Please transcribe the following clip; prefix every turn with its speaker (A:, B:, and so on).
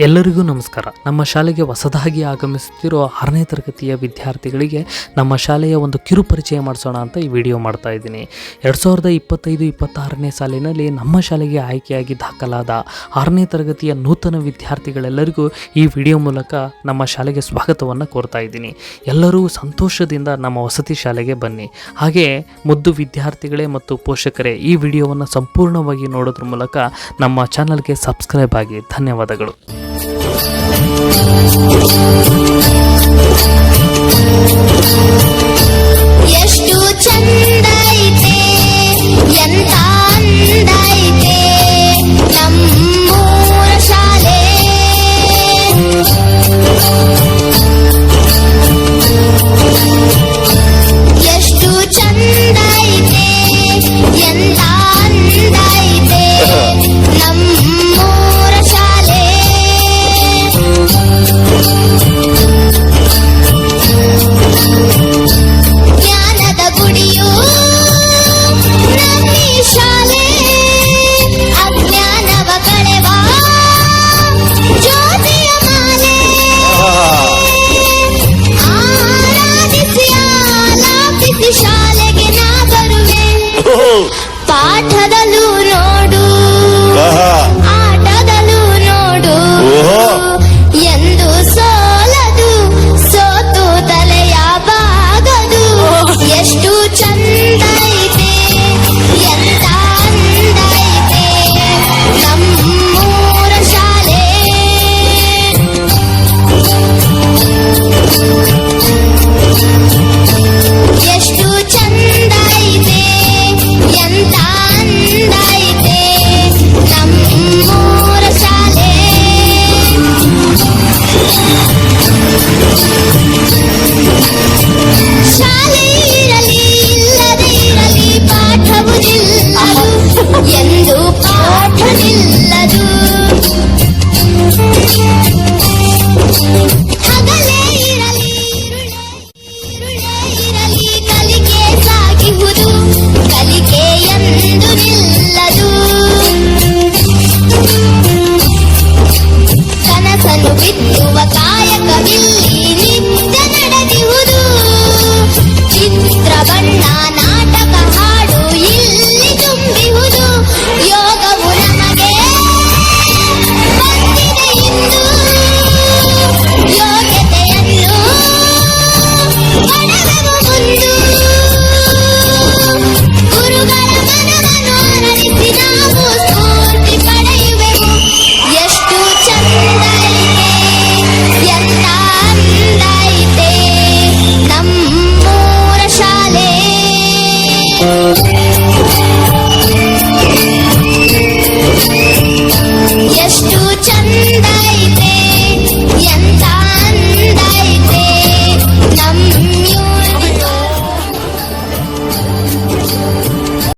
A: ಎಲ್ಲರಿಗೂ ನಮಸ್ಕಾರ. ನಮ್ಮ ಶಾಲೆಗೆ ಹೊಸದಾಗಿ ಆಗಮಿಸುತ್ತಿರೋ ಆರನೇ ತರಗತಿಯ ವಿದ್ಯಾರ್ಥಿಗಳಿಗೆ ನಮ್ಮ ಶಾಲೆಯ ಒಂದು ಕಿರು ಪರಿಚಯ ಮಾಡಿಸೋಣ ಅಂತ ಈ ವಿಡಿಯೋ ಮಾಡ್ತಾ ಇದ್ದೀನಿ. ಎರಡು ಸಾವಿರದ ಇಪ್ಪತ್ತೈದು, ಇಪ್ಪತ್ತಾರನೇ ಸಾಲಿನಲ್ಲಿ ನಮ್ಮ ಶಾಲೆಗೆ ಆಯ್ಕೆಯಾಗಿ ದಾಖಲಾದ ಆರನೇ ತರಗತಿಯ ನೂತನ ವಿದ್ಯಾರ್ಥಿಗಳೆಲ್ಲರಿಗೂ ಈ ವಿಡಿಯೋ ಮೂಲಕ ನಮ್ಮ ಶಾಲೆಗೆ ಸ್ವಾಗತವನ್ನು ಕೋರ್ತಾ ಇದ್ದೀನಿ. ಎಲ್ಲರೂ ಸಂತೋಷದಿಂದ ನಮ್ಮ ವಸತಿ ಶಾಲೆಗೆ ಬನ್ನಿ. ಹಾಗೆ ಮುದ್ದು ವಿದ್ಯಾರ್ಥಿಗಳೇ ಮತ್ತು ಪೋಷಕರೇ, ಈ ವಿಡಿಯೋವನ್ನು ಸಂಪೂರ್ಣವಾಗಿ ನೋಡೋದ್ರ ಮೂಲಕ ನಮ್ಮ ಚಾನಲ್ಗೆ ಸಬ್ಸ್ಕ್ರೈಬ್ ಆಗಿ. ಧನ್ಯವಾದಗಳು.
B: Thank you. ಪಾಠದಲ್ಲೂ ಶಾಲೆಯ